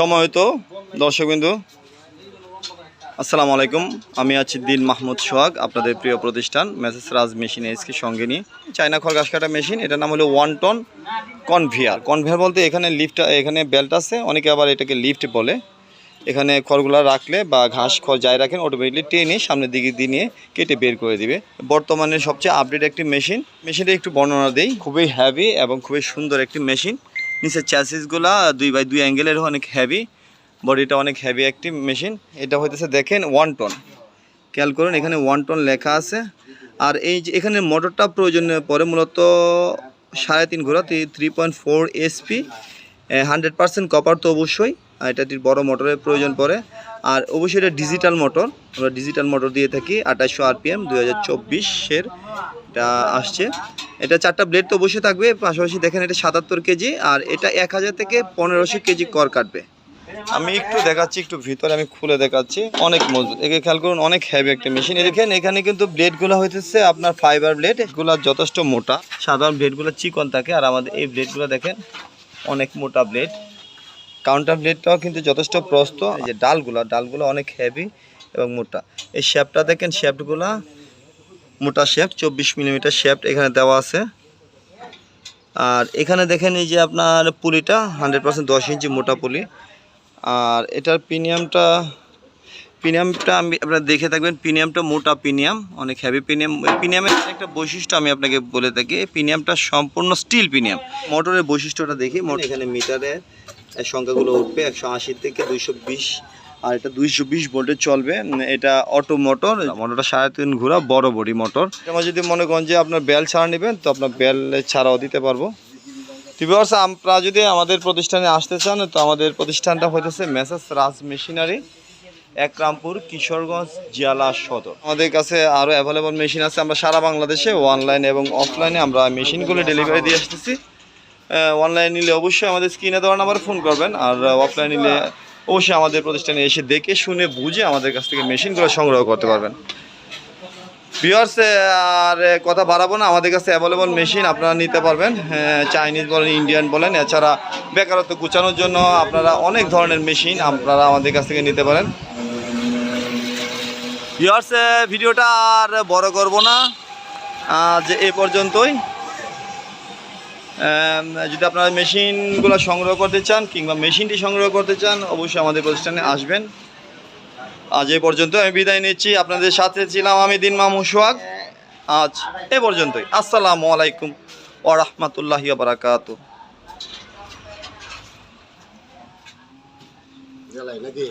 সময়ত দর্শকবিন্দু। আসসালামু আলাইকুম, আমি আছি দিন মাহমুদ সোহাগ, আপনাদের প্রিয় প্রতিষ্ঠান মেসেস রাজ মেশিন এসকে সঙ্গে নিয়ে। চায়না খড় ঘাস কাটা মেশিন, এটার নাম হলো ওয়ান টন কনভিয়ার। কনভিয়ার বলতে এখানে লিফট, এখানে বেল্ট আছে, অনেকে আবার এটাকে লিফট বলে। এখানে খড়গুলো রাখলে বা ঘাস খড় যাই রাখেন অটোমেটিকলি টেনে সামনের দিকে দিয়ে নিয়ে কেটে বের করে দিবে। বর্তমানে সবচেয়ে আপডেট একটি মেশিন। মেশিনটা একটু বর্ণনা দেই, খুবই হ্যাভি এবং খুবই সুন্দর একটি মেশিন। নিচের চ্যাসিসগুলা দুই বাই দুই অ্যাঙ্গেলের অনেক হ্যাভি বডিটা অনেক হ্যাভি একটি মেশিন এটা হইতেছে দেখেন ওয়ান টন খেয়াল করুন, এখানে ওয়ান টন লেখা আছে। আর এই যে এখানে মোটরটা প্রয়োজন পরে মূলত সাড়ে তিন ঘোড়া three point four SP hundred percent copper তো অবশ্যই। এটাটির বড় মোটরের প্রয়োজন পড়ে। আর অবশ্যই এটা ডিজিটাল মোটর আমরা ডিজিটাল মোটর দিয়ে থাকি আঠাশশো আরপিএম দু হাজার চব্বিশের। এটা আসছে। এটা চারটা ব্লেড তো অবশ্যই থাকবে। পাশাপাশি দেখেন এটা সাতাত্তর কেজি। আর এটা এক হাজার থেকে পনেরোশো কেজি কর কাটবে। আমি একটু দেখাচ্ছি, একটু ভিতরে আমি খুলে দেখাচ্ছি। অনেক মজবুত। একে খেয়াল করুন, অনেক হেভি একটা মেশিন দেখেন, এখানে কিন্তু ব্লেডগুলো হইতেছে আপনার ফাইবার ব্লেড এগুলো যথেষ্ট মোটা। সাধারণ ব্লেডগুলো চিকন থাকে। আর আমাদের এই ব্লেডগুলো দেখেন, অনেক মোটা ব্লেড কাউন্টার প্লেটটাও কিন্তু যথেষ্ট প্রস্ত। এই যে ডালগুলো ডালগুলো অনেক হেভি এবং মোটা। এই শেপটা দেখেন শেপগুলো মোটা শেপ চব্বিশ মিলিমিটার শেপ এখানে দেওয়া আছে। আর এখানে দেখেন এই যে আপনার পুলিটা হান্ড্রেড পার্সেন্ট দশ ইঞ্চি মোটা পুলি। আর এটার প্রিমিয়ামটা প্রিমিয়ামটা আমি আপনারা দেখে থাকবেন। প্রিমিয়ামটা মোটা প্রিমিয়াম অনেক হেভি প্রিমিয়াম প্রিমিয়ামের একটা বৈশিষ্ট্য আমি আপনাকে বলে থাকি প্রিমিয়ামটা সম্পূর্ণ স্টিল প্রিমিয়াম মোটরের বৈশিষ্ট্যটা দেখি মোটর এখানে মিটারে সংখ্যাগুলো উঠবে একশো আশি থেকে দুইশো বিশ, আর এটা দুইশো বিশ ভোল্টে চলবে। এটা অটো মোটর মোটরটা সাড়ে তিন ঘোরা বড় বডি মোটর আমার যদি মনে করেন যে আপনার বেল ছাড়া নেবেন, তো আপনার বেল ছাড়াও দিতে পারব। আপনারা যদি আমাদের প্রতিষ্ঠানে আসতে চান, তো আমাদের প্রতিষ্ঠানটা হইতেছে মেসেস রাজ মেশিনারি একরামপুর কিশোরগঞ্জ জেলা সদর। আমাদের কাছে আরও অ্যাভেলেবল মেশিন আছে। আমরা সারা বাংলাদেশে অনলাইন এবং অফলাইনে আমরা মেশিনগুলো ডেলিভারি দিয়ে আসতেছি। অনলাইন নিলে অবশ্যই আমাদের স্ক্রিনে দেওয়ার নাম্বারে ফোন করবেন। আর অফলাইন নিলে অবশ্যই আমাদের প্রতিষ্ঠানে এসে দেখে, শুনে, বুঝে আমাদের কাছ থেকে মেশিনগুলো সংগ্রহ করতে পারবেন। ভিওয়ার্স আর কথা বাড়াবো না। আমাদের কাছে অ্যাভেলেবল মেশিন আপনারা নিতে পারবেন। চাইনিজ বলেন ইন্ডিয়ান বলেন, এছাড়া বেকারত্ব গুছানোর জন্য আপনারা অনেক ধরনের মেশিন আপনারা আমাদের কাছ থেকে নিতে পারেন। ভিওয়ার্স ভিডিওটা আর বড় করব না। যে এ পর্যন্তই। যদি আপনারা মেশিনগুলো সংগ্রহ করতে চান কিংবা মেশিনটি সংগ্রহ করতে চান, অবশ্যই আমাদের প্রতিষ্ঠানে আসবেন। আজ এ পর্যন্ত আমি বিদায় নিচ্ছি। আপনাদের সাথে ছিলাম আমি দিন মামু সোহাগ। আজ এ পর্যন্তই। আসসালামু আলাইকুম ও রহমতুল্লাহি বারাকাত জ্বালাই নাকি?